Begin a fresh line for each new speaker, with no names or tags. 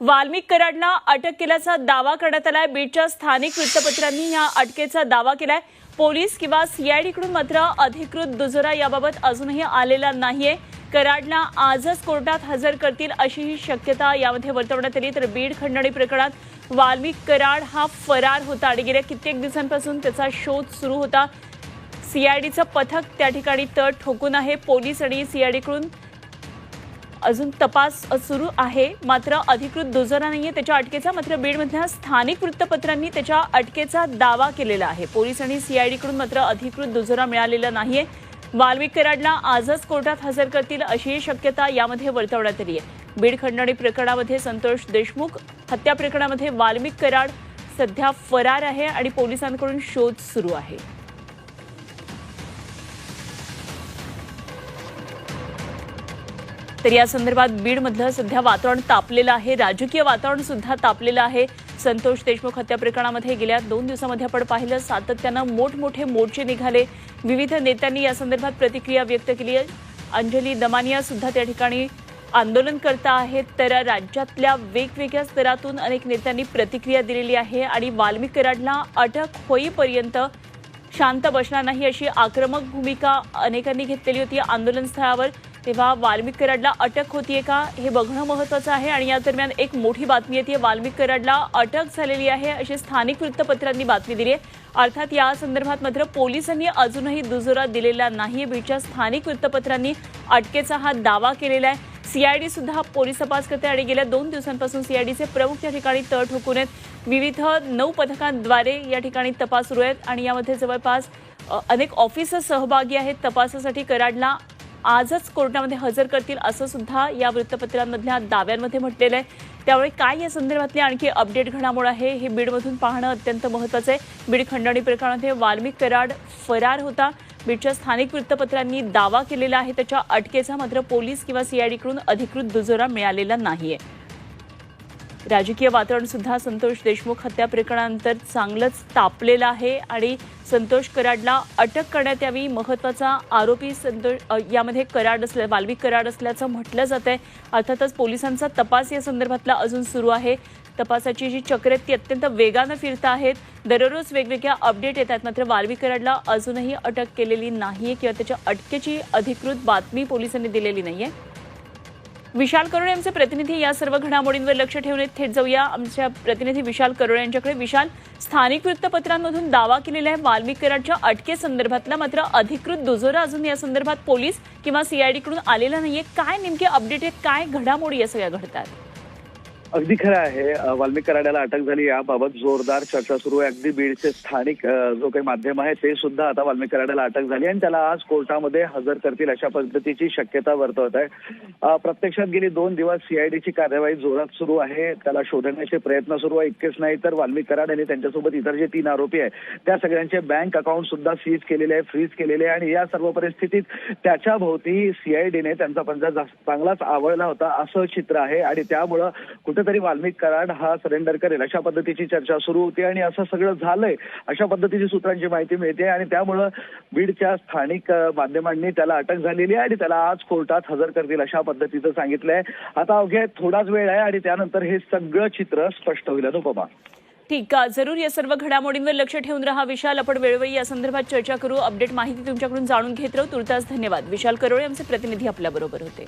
वाल्मिक कराडला अटक केल्याचा दावा करण्यात आलाय. बीडच्या स्थानिक वृत्तपत्रांनी या अटकेचा दावा केलाय. पोलीस किंवा सीआयडीकडून मात्र अधिकृत दुजोरा याबाबत अजूनही आलेला नाहीये. कराडला आजच कोर्टात हजर करतील अशीही शक्यता यामध्ये वर्तवण्यात आली. तर बीड खंडणी प्रकरणात वाल्मिक कराड हा फरार होता आणि गेल्या कित्येक दिवसांपासून त्याचा शोध सुरू होता. सीआयडीचं पथक त्या ठिकाणी तळ ठोकून आहे. पोलीस आणि सीआयडीकडून अजून तपास सुरू आहे. मात्र अधिकृत दुजोरा नाहीये त्याच्या अटकेचा. मात्र बीडमधल्या स्थानिक वृत्तपत्रांनी त्याच्या अटकेचा दावा केलेला आहे. पोलीस आणि सीआयडीकडून मात्र अधिकृत दुजोरा मिळालेला नाहीये. वाल्मिक कराडला आजच कोर्टात हजर करतील अशीही शक्यता यामध्ये वर्तवण्यात आली आहे बीड खंडणी प्रकरणामध्ये संतोष देशमुख हत्या प्रकरणामध्ये वाल्मिक कराड सध्या फरार आहे आणि पोलिसांकडून शोध सुरू आहे. तर या संदर्भात बीडमधलं सध्या वातावरण तापलेलं आहे. राजकीय वातावरण सुद्धा तापलेलं आहे. संतोष देशमुख हत्या प्रकरणामध्ये गेल्या दोन दिवसामध्ये आपण पाहिलं सातत्यानं मोठमोठे मोर्चे निघाले. विविध नेत्यांनी या संदर्भात प्रतिक्रिया व्यक्त केली आहे. अंजली दमानिया सुद्धा त्या ठिकाणी आंदोलन करता आहेत. तर राज्यातल्या वेगवेगळ्या स्तरातून अनेक नेत्यांनी प्रतिक्रिया दिलेली आहे आणि वाल्मिक कराडला अटक होईपर्यंत शांत बसणार नाही अशी आक्रमक भूमिका अनेकांनी घेतलेली होती आंदोलन स्थळावर. तेव्हा वाल्मिक कराडला अटक होतीये का हे बघणं महत्वाचं आहे. आणि या दरम्यान एक मोठी बातमी येते. वाल्मिक कराडला अटक झालेली आहे अशी स्थानिक वृत्तपत्रांनी बातमी दिली आहे. अर्थात या संदर्भात मात्र पोलिसांनी अजूनही दुजोरा दिलेला नाही बीडच्या स्थानिक वृत्तपत्रांनी अटकेचा हा दावा केलेला आहे. सीआयडी सुद्धा पोलीस तपास करते आणि गेल्या दोन दिवसांपासून सीआयडीचे प्रमुख या ठिकाणी तळ ठोकून आहेत. विविध नऊ पथकांद्वारे या ठिकाणी तपास सुरू आहेत. आणि यामध्ये जवळपास अनेक ऑफिसर सहभागी आहेत. तपासासाठी कराडला आजच कोर्टामध्ये हजर करतील असं सुद्धा या वृत्तपत्रांमधल्या दाव्यांमध्ये म्हटलेलं आहे. त्यामुळे काय या संदर्भातली आणखी अपडेट घडामोड आहे हे बीडमधून पाहणं अत्यंत महत्त्वाचं आहे. बीड खंडणी प्रकरणामध्ये वाल्मिक कराड फरार होता. बीडच्या स्थानिक वृत्तपत्रांनी दावा केलेला आहे. त्याच्या अटकेचा मात्र पोलीस किंवा सीआयडीकडून अधिकृत दुजोरा मिळालेला नाहीये. राजकीय वातावरण सुद्धा संतोष देशमुख हत्या प्रकरणानंतर चांगलंच तापलेलं आहे आणि संतोष कराडला अटक करण्यात यावी महत्त्वाचा आरोपी संतोष यामध्ये कराड असल्या वाल्मिक कराड असल्याचं म्हटलं जात आहे. अर्थातच पोलिसांचा तपास या संदर्भातला अजून सुरू आहे. तपासाची जी चक्र आहेत ती अत्यंत वेगानं फिरत आहेत. दररोज वेगवेगळ्या अपडेट येत आहेत. मात्र वाल्वी कराडला अजूनही अटक केलेली नाहीये किंवा त्याच्या अटकेची अधिकृत बातमी पोलिसांनी दिलेली नाहीये. विशाल करोळे आमचे प्रतिनिधी या सर्व घडामोडींवर लक्ष ठेवून थेट जाऊया. आमच्या प्रतिनिधी विशाल करोळे यांच्याकडे. विशाल स्थानिक वृत्तपत्रांमधून दावा केलेला आहे वाल्मिक कराडच्या अटकेसंदर्भातला मात्र अधिकृत दुजोरा अजून या संदर्भात पोलीस किंवा सीआयडीकडून आलेला नाहीये. काय नेमके अपडेट आहेत काय घडामोडी या सगळ्या घडतात?
अगदी खरं आहे. वाल्मिक कराड्याला अटक झाली. याबाबत जोरदार चर्चा सुरू आहे. अगदी बीडचे स्थानिक जो काही माध्यम आहे ते सुद्धा आता वाल्मिक कराड्याला अटक झाली आणि त्याला आज कोर्टामध्ये हजर करतील अशा पद्धतीची शक्यता वर्तवत आहे. प्रत्यक्षात गेली दोन दिवस सीआयडीची कार्यवाही जोरात सुरू आहे. त्याला शोधण्याचे प्रयत्न सुरू आहे. इतकेच नाही तर वाल्मिक कराड आणि त्यांच्यासोबत इतर जे तीन आरोपी आहेत त्या सगळ्यांचे बँक अकाउंट सुद्धा सीज केलेले आहे फ्रीज केलेले आहे आणि या सर्व परिस्थितीत त्याच्या भोवती सीआयडीने त्यांचा पंजा जास्त चांगलाच आवडला होता असं चित्र आहे. आणि त्यामुळं कुठेतरी वाल्मिक कराड हा सरेंडर करेल अशा पद्धतीची चर्चा सुरू होती आणि असं सगळं झालंय अशा पद्धतीची सूत्रांची माहिती मिळते आणि त्यामुळं बीडच्या स्थानिक माध्यमांनी त्याला अटक झालेली आहे आणि त्याला आज कोर्टात हजर करतील अशा पद्धतीचं सांगितलंय. आता अवघ्या थोडाच वेळ आहे आणि त्यानंतर हे सगळं चित्र स्पष्ट होईल. अनुपमा.
ठीक आहे जरूर या सर्व घडामोडींवर लक्ष ठेवून राहा. विशाल आपण वेळोवेळी या संदर्भात चर्चा करू. अपडेट माहिती तुमच्याकडून जाणून घेत राहू. तुर्तास धन्यवाद. विशाल करोळे आमचे प्रतिनिधी आपल्या बरोबर होते.